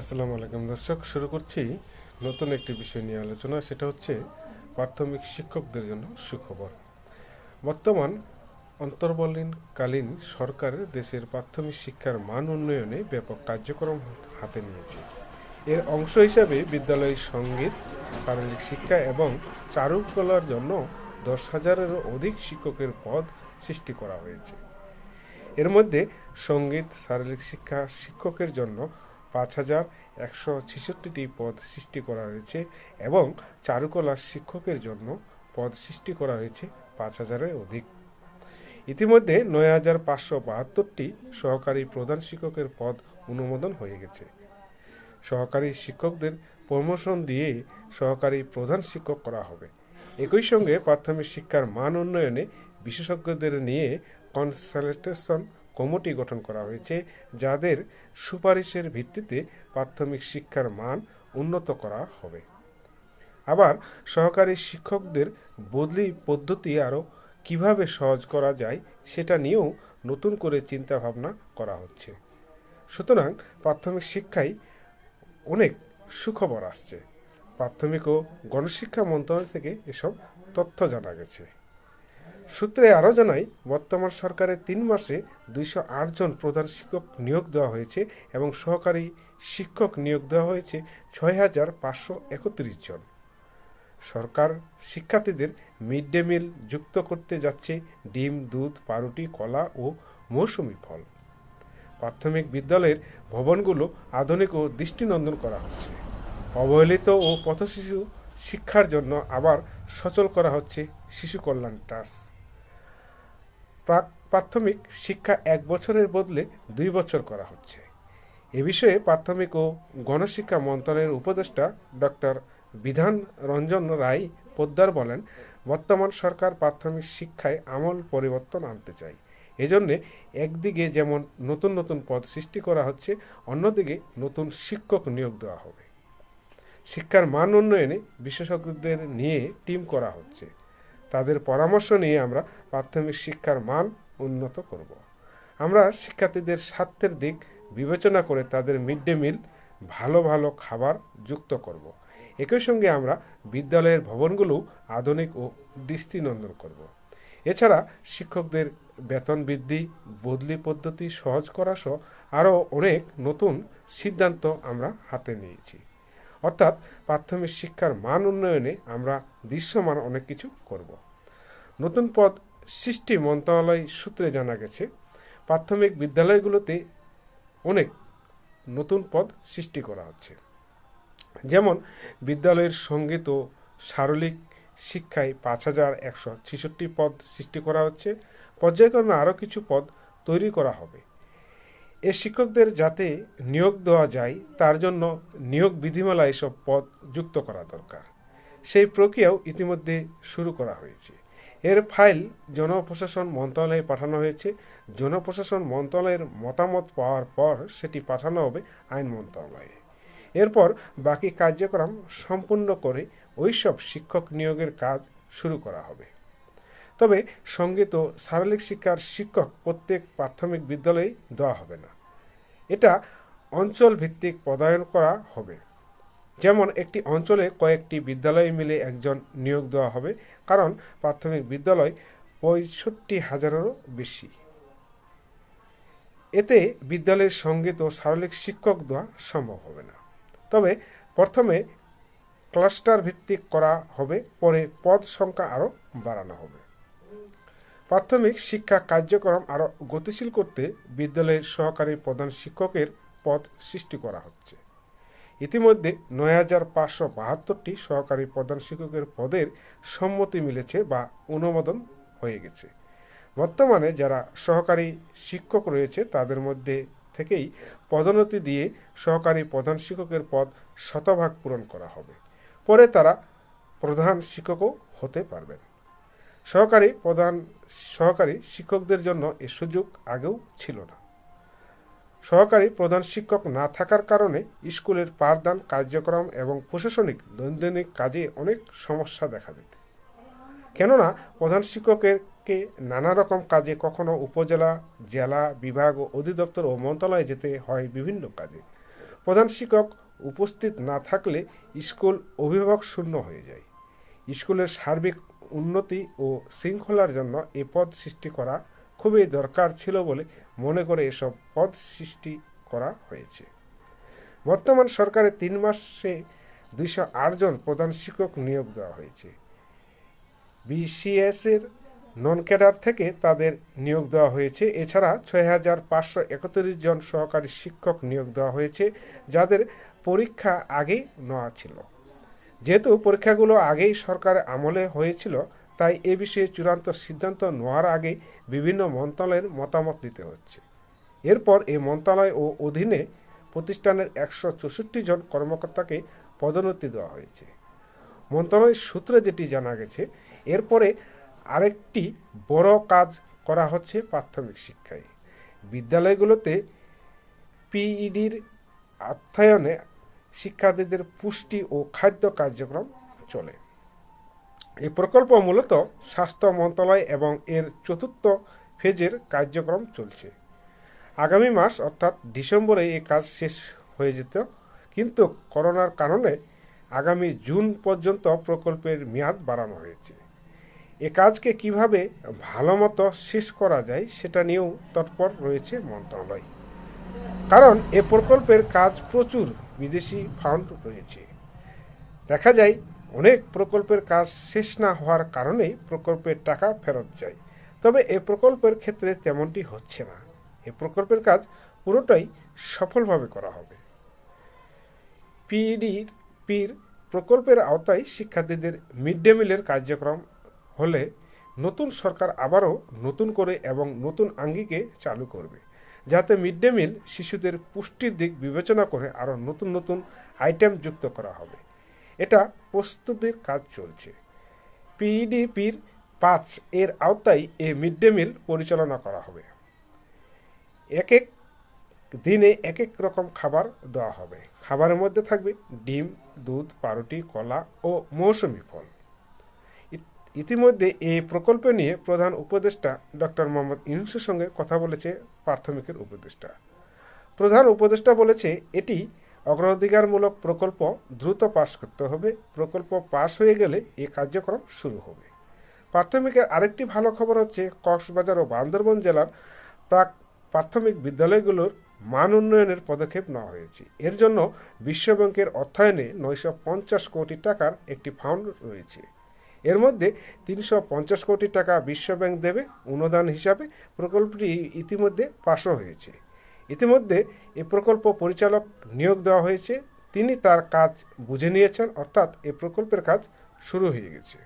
আসসালামু আলাইকুম। দর্শক, শুরু করছি নতুন একটি বিষয় নিয়ে আলোচনা, সেটা হচ্ছে প্রাথমিক শিক্ষকদের জন্য সুখবর। বর্তমান অন্তর্বলীনকালীন সরকারের দেশের প্রাথমিক শিক্ষার মান উন্নয়নে ব্যাপক কার্যক্রম হাতে নিয়েছে। এর অংশ হিসাবে বিদ্যালয়ের সংগীত, শারীরিক শিক্ষা এবং চারুকলার জন্য দশ হাজারেরও অধিক শিক্ষকের পদ সৃষ্টি করা হয়েছে। এর মধ্যে সংগীত, শারীরিক শিক্ষা শিক্ষকের জন্য হাজার একশো ছেষট্টিটি পদ সৃষ্টি করা হয়েছে এবং চারুকলা শিক্ষকের জন্য পদ সৃষ্টি করা হয়েছে পাঁচ হাজারের অধিক। ইতিমধ্যে নয় হাজার পাঁচশো বাহাত্তরটি সহকারী প্রধান শিক্ষকের পদ অনুমোদন হয়ে গেছে। সহকারী শিক্ষকদের প্রমোশন দিয়ে সহকারী প্রধান শিক্ষক করা হবে। একই সঙ্গে প্রাথমিক শিক্ষার মান উন্নয়নে বিশেষজ্ঞদের নিয়ে কনসালটেশন কমিটি গঠন করা হয়েছে, যাদের সুপারিশের ভিত্তিতে প্রাথমিক শিক্ষার মান উন্নত করা হবে। আবার সহকারী শিক্ষকদের বদলি পদ্ধতি আরও কীভাবে সহজ করা যায় সেটা নিয়েও নতুন করে চিন্তা ভাবনা করা হচ্ছে। সুতরাং প্রাথমিক শিক্ষায় অনেক সুখবর আসছে। প্রাথমিক ও গণশিক্ষা মন্ত্রণালয় থেকে এসব তথ্য জানা গেছে। সূত্রে আরও জানাই বর্তমান সরকারের তিন মাসে দুইশো জন প্রধান শিক্ষক নিয়োগ দেওয়া হয়েছে এবং সহকারী শিক্ষক নিয়োগ দেওয়া হয়েছে ছয় হাজার পাঁচশো একত্রিশ জন। সরকার শিক্ষার্থীদের মিড ডে মিল যুক্ত করতে যাচ্ছে ডিম, দুধ, পাউরুটি, কলা ও মৌসুমি ফল। প্রাথমিক বিদ্যালয়ের ভবনগুলো আধুনিক ও দৃষ্টিনন্দন করা হচ্ছে। অবহেলিত ও পথশিশু শিক্ষার জন্য আবার সচল করা হচ্ছে শিশু কল্যাণ ট্রাস্ট। প্রাক প্রাথমিক শিক্ষা এক বছরের বদলে দুই বছর করা হচ্ছে। এ বিষয়ে প্রাথমিক ও গণশিক্ষা মন্ত্রণালয়ের উপদেষ্টা ডক্টর বিধান রঞ্জন রায় পোদ্দার বলেন, বর্তমান সরকার প্রাথমিক শিক্ষায় আমল পরিবর্তন আনতে চায়। এজন্য একদিকে যেমন নতুন নতুন পদ সৃষ্টি করা হচ্ছে, অন্যদিকে নতুন শিক্ষক নিয়োগ দেওয়া হবে। শিক্ষার মান উন্নয়নে বিশেষজ্ঞদের নিয়ে টিম করা হচ্ছে। তাদের পরামর্শ নিয়ে আমরা প্রাথমিক শিক্ষার মান উন্নত করব। আমরা শিক্ষার্থীদের স্বার্থের দিক বিবেচনা করে তাদের মিড ডে মিল ভালো ভালো খাবার যুক্ত করব। একই সঙ্গে আমরা বিদ্যালয়ের ভবনগুলো আধুনিক ও দৃষ্টিনন্দন করব। এছাড়া শিক্ষকদের বেতন বৃদ্ধি, বদলি পদ্ধতি সহজ করা সহ আরও অনেক নতুন সিদ্ধান্ত আমরা হাতে নিয়েছি। অর্থাৎ প্রাথমিক শিক্ষার মান উন্নয়নে আমরা দৃশ্যমান অনেক কিছু করব। নতুন পদ সৃষ্টি মন্ত্রণালয় সূত্রে জানা গেছে, প্রাথমিক বিদ্যালয়গুলোতে অনেক নতুন পদ সৃষ্টি করা হচ্ছে। যেমন বিদ্যালয়ের সংগীত ও শারীরিক শিক্ষায় পাঁচ হাজার একশো ছেষট্টি পদ সৃষ্টি করা হচ্ছে। পর্যায়ক্রমে আরও কিছু পদ তৈরি করা হবে। এ শিক্ষকদের যাতে নিয়োগ দেওয়া যায়, তার জন্য নিয়োগ বিধিমালা এসব পদ যুক্ত করা দরকার। সেই প্রক্রিয়াও ইতিমধ্যে শুরু করা হয়েছে। এর ফাইল জনপ্রশাসন মন্ত্রণালয়ে পাঠানো হয়েছে। জনপ্রশাসন মন্ত্রণালয়ের মতামত পাওয়ার পর সেটি পাঠানো হবে আইন মন্ত্রণালয়ে। এরপর বাকি কার্যক্রম সম্পূর্ণ করে ওইসব শিক্ষক নিয়োগের কাজ শুরু করা হবে। তবে সংগীত ও শারীরিক শিক্ষার শিক্ষক প্রত্যেক প্রাথমিক বিদ্যালয়ে দেওয়া হবে না। এটা অঞ্চল ভিত্তিক পদায়ন করা হবে। যেমন একটি অঞ্চলে কয়েকটি বিদ্যালয় মিলে একজন নিয়োগ দেওয়া হবে, কারণ প্রাথমিক বিদ্যালয় পঁয়ষট্টি হাজারেরও বেশি। এতে বিদ্যালয়ের সংগীত ও শারীরিক শিক্ষক দেওয়া সম্ভব হবে না। তবে প্রথমে ক্লাস্টার ভিত্তিক করা হবে, পরে পদ সংখ্যা আরও বাড়ানো হবে। প্রাথমিক শিক্ষা কার্যক্রম আরও গতিশীল করতে বিদ্যালয়ের সহকারী প্রধান শিক্ষকের পদ সৃষ্টি করা হচ্ছে। ইতিমধ্যে নয় হাজার পাঁচশো বাহাত্তরটি সহকারী প্রধান শিক্ষকের পদের সম্মতি মিলেছে বা অনুমোদন হয়ে গেছে। বর্তমানে যারা সহকারী শিক্ষক রয়েছে, তাদের মধ্যে থেকেই পদোন্নতি দিয়ে সহকারী প্রধান শিক্ষকের পদ শতভাগ পূরণ করা হবে। পরে তারা প্রধান শিক্ষকও হতে পারবেন। সহকারী প্রধান সহকারী শিক্ষকদের জন্য এ সুযোগ আগেও ছিল না। সহকারী প্রধান শিক্ষক না থাকার কারণে স্কুলের পাঠদান কার্যক্রম এবং প্রশাসনিক দৈনন্দিন কাজে অনেক সমস্যা দেখা দিত। কেননা প্রধান শিক্ষকেরকে নানা রকম কাজে কখনো উপজেলা, জেলা বিভাগ ও অধিদপ্তর ও মন্ত্রণালয়ে যেতে হয় বিভিন্ন কাজে। প্রধান শিক্ষক উপস্থিত না থাকলে স্কুল অভিভাবক শূন্য হয়ে যায়। স্কুলের সার্বিক উন্নতি ও শৃঙ্খলার জন্য এ পদ সৃষ্টি করা খুবই দরকার ছিল বলে মনে করে এসব পদ সৃষ্টি করা হয়েছে। বর্তমান সরকারের তিন মাসে দুইশো জন প্রধান শিক্ষক নিয়োগ দেওয়া হয়েছে। বিসিএস এর নন ক্যাডার থেকে তাদের নিয়োগ দেওয়া হয়েছে। এছাড়া ছয় হাজার পাঁচশো একত্রিশ জন সহকারী শিক্ষক নিয়োগ দেওয়া হয়েছে, যাদের পরীক্ষা আগেই নেওয়া ছিল। যেহেতু পরীক্ষাগুলো আগেই সরকার আমলে হয়েছিল, তাই এ বিষয়ে চূড়ান্ত সিদ্ধান্ত নেওয়ার আগে বিভিন্ন মন্ত্রণালয়ের মতামত দিতে হচ্ছে। এরপর এই মন্ত্রণালয় ও অধীনে প্রতিষ্ঠানের একশো চৌষট্টি জন কর্মকর্তাকে পদোন্নতি দেওয়া হয়েছে। মন্ত্রণালয়ের সূত্রে যেটি জানা গেছে, এরপরে আরেকটি বড় কাজ করা হচ্ছে প্রাথমিক শিক্ষায়। বিদ্যালয়গুলোতে পিইডির অর্থায়নে শিক্ষার্থীদের পুষ্টি ও খাদ্য কার্যক্রম চলে। এই প্রকল্প মূলত স্বাস্থ্য মন্ত্রণালয় এবং এর চতুর্থ ফেজের কার্যক্রম চলছে। আগামী মাস, অর্থাৎ ডিসেম্বরে এই কাজ শেষ হয়ে যেত, কিন্তু করোনার কারণে আগামী জুন পর্যন্ত প্রকল্পের মেয়াদ বাড়ানো হয়েছে। এ কাজকে কীভাবে ভালো মতো শেষ করা যায় সেটা নিয়েও তৎপর রয়েছে মন্ত্রণালয়। কারণ এ প্রকল্পের কাজ প্রচুর বিদেশি ফান্ড রয়েছে। দেখা যায়, অনেক প্রকল্পের কাজ শেষ না হওয়ার কারণেই প্রকল্পের টাকা ফেরত যায়। তবে এ প্রকল্পের ক্ষেত্রে তেমনটি হচ্ছে না। এ প্রকল্পের কাজ পুরোটাই সফলভাবে করা হবে। পিইডির পির প্রকল্পের আওতায় শিক্ষার্থীদের মিড ডে মিলের কার্যক্রম হলে নতুন সরকার আবারও নতুন করে এবং নতুন আঙ্গিকে চালু করবে। যাতে মিড ডে মিল শিশুদের পুষ্টির দিক বিবেচনা করে আরও নতুন নতুন আইটেম যুক্ত করা হবে। এটা প্রস্তুতির কাজ চলছে। পিইডিপির পাঁচ এর আওতায় এ মিড ডে মিল পরিচালনা করা হবে। এক এক দিনে এক এক রকম খাবার দেওয়া হবে। খাবারের মধ্যে থাকবে ডিম, দুধ, পাউরুটি, কলা ও মৌসুমি ফল। ইতিমধ্যে এই প্রকল্প নিয়ে প্রধান উপদেষ্টা ডক্টর মোহাম্মদ ইউনুসের সঙ্গে কথা বলেছে প্রাথমিকের উপদেষ্টা। প্রধান উপদেষ্টা বলেছে, এটি অগ্রাধিকারমূলক প্রকল্প, দ্রুত পাশ করতে হবে। প্রকল্প পাশ হয়ে গেলে এই কার্যক্রম শুরু হবে। প্রাথমিকের আরেকটি ভালো খবর হচ্ছে, কক্সবাজার ও বান্দরবন জেলার প্রাক প্রাথমিক বিদ্যালয়গুলোর মান উন্নয়নের পদক্ষেপ নেওয়া হয়েছে। এর জন্য বিশ্বব্যাংকের অর্থায়নে নয়শো পঞ্চাশ কোটি টাকার একটি ফান্ড রয়েছে। এর মধ্যে তিনশো পঞ্চাশ কোটি টাকা বিশ্বব্যাংক দেবে অনুদান হিসাবে প্রকল্পটি ইতিমধ্যে পাশও হয়েছে। ইতিমধ্যে এ প্রকল্প পরিচালক নিয়োগ দেওয়া হয়েছে। তিনি তার কাজ বুঝে নিয়েছেন, অর্থাৎ এ প্রকল্পের কাজ শুরু হয়ে গেছে।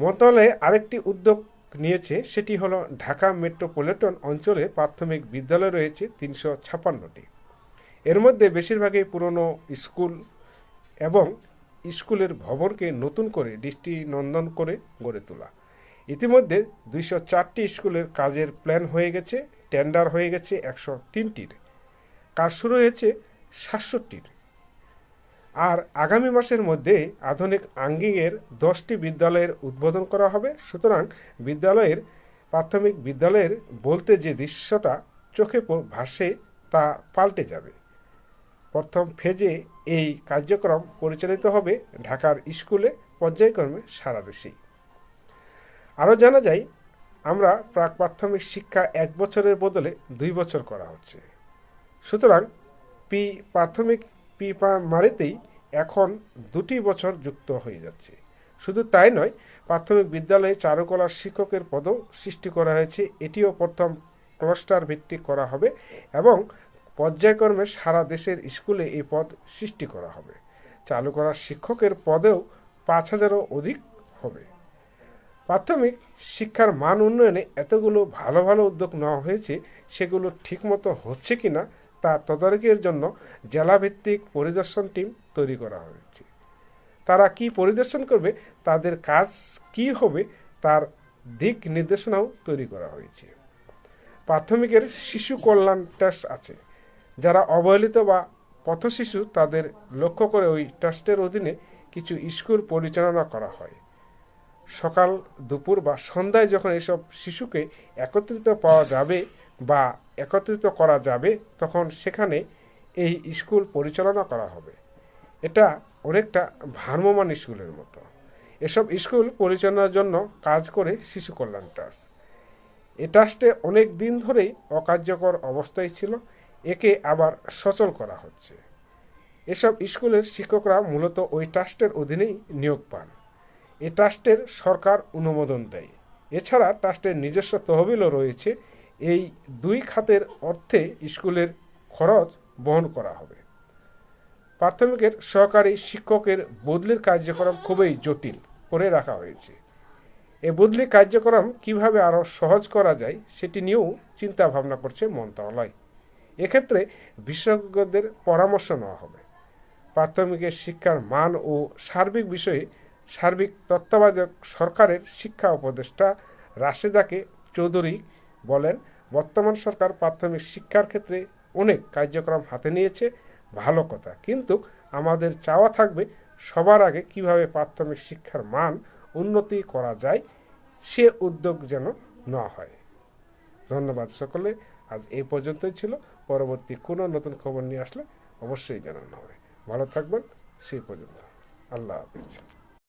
মন্ত্রণালয়ে আরেকটি উদ্যোগ নিয়েছে, সেটি হলো ঢাকা মেট্রোপলিটন অঞ্চলে প্রাথমিক বিদ্যালয় রয়েছে তিনশো ছাপ্পান্নটি এর মধ্যে বেশিরভাগই পুরনো স্কুল এবং স্কুলের ভবনকে নতুন করে দৃষ্টিনন্দন করে গড়ে তোলা। ইতিমধ্যে দুইশো চারটি স্কুলের কাজের প্ল্যান হয়ে গেছে, টেন্ডার হয়ে গেছে একশো তিনটির। কাজ শুরু হয়েছে সাতষট্টির। আর আগামী মাসের মধ্যে আধুনিক আঙ্গিকের দশটি বিদ্যালয়ের উদ্বোধন করা হবে। সুতরাং বিদ্যালয়ের, প্রাথমিক বিদ্যালয়ের বলতে যে দৃশ্যটা চোখে ভাসে তা পাল্টে যাবে। প্রথম ফেজে এই কার্যক্রম পরিচালিত হবে ঢাকার স্কুলে পর্যায়ক্রমে সারা দেশেই আরও জানা যায়, আমরা প্রাক প্রাথমিক শিক্ষা এক বছরের বদলে দুই বছর করা হচ্ছে। সুতরাং পি প্রাথমিক পি মারিতেই এখন দুটি বছর যুক্ত হয়ে যাচ্ছে। শুধু তাই নয়, প্রাথমিক বিদ্যালয়ে চারুকলার শিক্ষকের পদও সৃষ্টি করা হয়েছে। এটিও প্রথম ক্লাস্টার ভিত্তিক করা হবে এবং পর্যায়ক্রমে সারা দেশের স্কুলে এই পদ সৃষ্টি করা হবে। চালু করা শিক্ষকের পদেও পাঁচ হাজারও অধিক হবে। প্রাথমিক শিক্ষার মান উন্নয়নে এতগুলো ভালো ভালো উদ্যোগ নেওয়া হয়েছে, সেগুলো ঠিকমতো হচ্ছে কিনা তা তদারকির জন্য জেলাভিত্তিক পরিদর্শন টিম তৈরি করা হয়েছে। তারা কি পরিদর্শন করবে, তাদের কাজ কি হবে, তার দিক নির্দেশনাও তৈরি করা হয়েছে। প্রাথমিকের শিশু কল্যাণ টেস্ট আছে। যারা অবহেলিত বা পথশিশু, তাদের লক্ষ্য করে ওই ট্রাস্টের অধীনে কিছু স্কুল পরিচালনা করা হয়। সকাল, দুপুর বা সন্ধ্যায় যখন এসব শিশুকে একত্রিত পাওয়া যাবে বা একত্রিত করা যাবে, তখন সেখানে এই স্কুল পরিচালনা করা হবে। এটা অনেকটা ভ্রাম্যমান স্কুলের মতো। এসব স্কুল পরিচালনার জন্য কাজ করে শিশু কল্যাণ ট্রাস্ট। এ ট্রাস্টে অনেক দিন ধরেই অকার্যকর অবস্থায় ছিল। একে আবার সচল করা হচ্ছে। এসব স্কুলের শিক্ষকরা মূলত ওই ট্রাস্টের অধীনেই নিয়োগ পান। এ ট্রাস্টের সরকার অনুমোদন দেয়। এছাড়া ট্রাস্টের নিজস্ব তহবিলও রয়েছে। এই দুই খাতের অর্থে স্কুলের খরচ বহন করা হবে। প্রাথমিকের সহকারী শিক্ষকের বদলির কার্যক্রম খুবই জটিল করে রাখা হয়েছে। এই বদলি কার্যক্রম কীভাবে আরও সহজ করা যায় সেটি নিয়েও চিন্তা ভাবনা করছে মন্ত্রণালয়। এক্ষেত্রে বিশেষজ্ঞদের পরামর্শ নেওয়া হবে। প্রাথমিকের শিক্ষার মান ও সার্বিক বিষয়ে সার্বিক তত্ত্বাবধায়ক সরকারের শিক্ষা উপদেষ্টা রাশেদাকে চৌধুরী বলেন, বর্তমান সরকার প্রাথমিক শিক্ষার ক্ষেত্রে অনেক কার্যক্রম হাতে নিয়েছে, ভালো কথা। কিন্তু আমাদের চাওয়া থাকবে সবার আগে কীভাবে প্রাথমিক শিক্ষার মান উন্নতি করা যায়, সে উদ্যোগ যেন নেওয়া হয়। ধন্যবাদ সকলে। আজ এই পর্যন্তই ছিল। পরবর্তী কোনো নতুন খবর নিয়ে আসলে অবশ্যই জানানো হবে। ভালো থাকবেন, সেই পর্যন্ত। আল্লাহ হাফিজ।